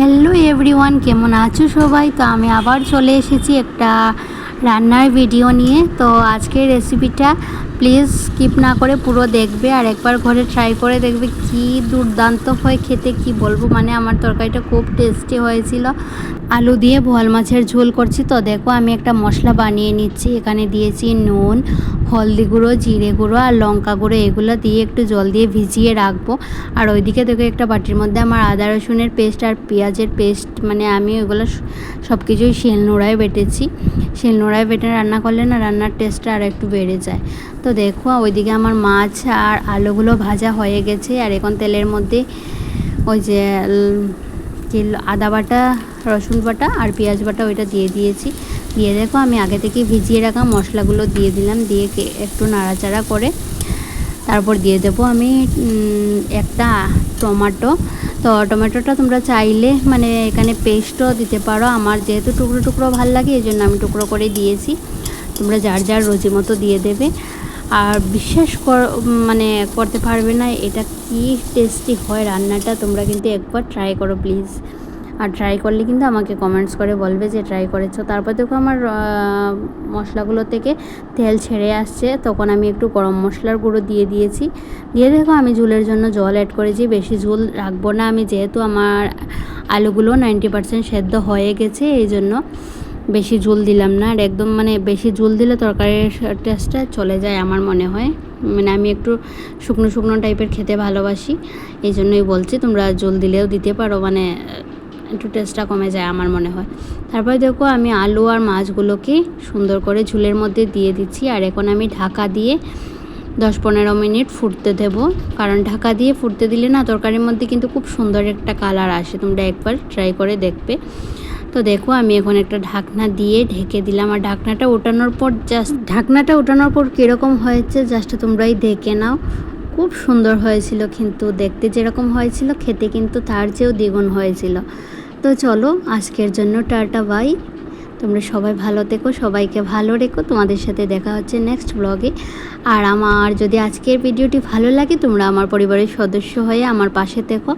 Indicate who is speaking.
Speaker 1: Hello everyone, কেমন আছো সবাই? তো আমি আবার চলে এসেছি একটা রান্নার ভিডিও নিয়ে। তো আজকের রেসিপিটা প্লিজ স্কিপ না করে পুরো দেখবে আর একবার ঘরে ট্রাই করে দেখবে কি দুর্দান্ত হয়, খেতে কি বলব? মানে আমার তরকারিটা খুব টেস্টি হয়েছিল। আলু দিয়ে বোয়াল মাছের ঝোল করছি। তো দেখো আমি একটা মশলা বানিয়ে নিচ্ছি। এখানে দিয়েছি নুন, হলদি গুঁড়ো, জিরে গুঁড়ো আর লঙ্কা গুঁড়ো। এগুলো দিয়ে একটু জল দিয়ে ভিজিয়ে রাখব। আর ওইদিকে দেখো একটা বাটির মধ্যে আমার আদা রসুনের পেস্ট আর পেঁয়াজের পেস্ট মানে আমি ওইগুলো সব কিছুই শিলনোড়ায় বেটেছি। শিলনোড়ায় বেটে রান্না করলে না রান্নার টেস্টটা আর একটু বেড়ে যায়। তো দেখো ওইদিকে আমার মাছ আর আলুগুলো ভাজা হয়ে গেছে। আর এখন তেলের মধ্যে ওই যে কি আদা বাটা, রসুন বাটা আর পেঁয়াজ বাটা ওইটা দিয়ে দিয়েছি। দিয়ে দেখো, আমি আগে থেকে ভিজিয়ে রাখা মশলাগুলো দিয়ে দিলাম। দিয়ে একটু নাড়াচাড়া করে তারপর দিয়ে দেবো আমি একটা টমেটো। তো টমেটোটা তোমরা চাইলে মানে এখানে পেস্টও দিতে পারো। আমার যেহেতু টুকরো টুকরো ভালো লাগে, এই জন্য আমি টুকরো করে দিয়েছি। তোমরা যার যার রোজি মতো দিয়ে দেবে। আর বিশ্বাস কর মানে করতে পারবে না, এটা কি টেস্টি হয় রান্নাটা তোমরা কিন্তু একবার ট্রাই করো প্লিজ আর ট্রাই করলে কিন্তু আমাকে কমেন্টস করে বলবে যে ট্রাই করেছ। তারপর দেখো আমার মশলাগুলো থেকে তেল ছেড়ে আসছে, তখন আমি একটু গরম মশলার গুঁড়ো দিয়ে দিয়েছি। দিয়ে দেখো আমি ঝুলের জন্য জল অ্যাড করেছি, বেশি ঝুল রাখব না আমি যেহেতু আমার আলুগুলো নাইনটি পার্সেন্ট সেদ্ধ হয়ে গেছে এই জন্য বেশি ঝুল দিলাম না, আর একদম মানে বেশি ঝুল দিলে তরকারির টেস্টটা চলে যায় আমার মনে হয়। মানে আমি একটু শুকনো শুকনো টাইপের খেতে ভালোবাসি, এই জন্যই বলছি তোমরা ঝোল দিলেও দিতে পারো মানে একটু টেস্টটা কমে যায় আমার মনে হয়। তারপরে দেখো আমি আলু আর মাছগুলোকে সুন্দর করে ঝুলের মধ্যে দিয়ে দিচ্ছি, আর এখন আমি ঢাকা দিয়ে দশ পনেরো মিনিট ফুটতে দেব। কারণ ঢাকা দিয়ে ফুটতে দিলে না তরকারির মধ্যে কিন্তু খুব সুন্দর একটা কালার আসে, তোমরা একবার ট্রাই করে দেখবে। তো দেখো, আমি এখন একটা ঢাকনা দিয়ে ঢেকে দিলাম। আর ঢাকনাটা ওঠানোর পর জাস্ট ঢাকনাটা ওঠানোর পর কীরকম হয়েছে জাস্ট তোমরাই দেখে নাও। খুব সুন্দর হয়েছিল কিন্তু, দেখতে যেরকম হয়েছিল, খেতে কিন্তু তার চেয়েও দ্বিগুণ হয়েছিল। তো চলো, আজকের জন্য টাটা, বাই। তোমরা সবাই ভালো থেকো, সবাইকে ভালো রেখো। তোমাদের সাথে দেখা হচ্ছে নেক্সট ব্লগে আর আমার যদি আজকের ভিডিওটি ভালো লাগে, তোমরা আমার পরিবারের সদস্য হয়ে আমার পাশে থেকো।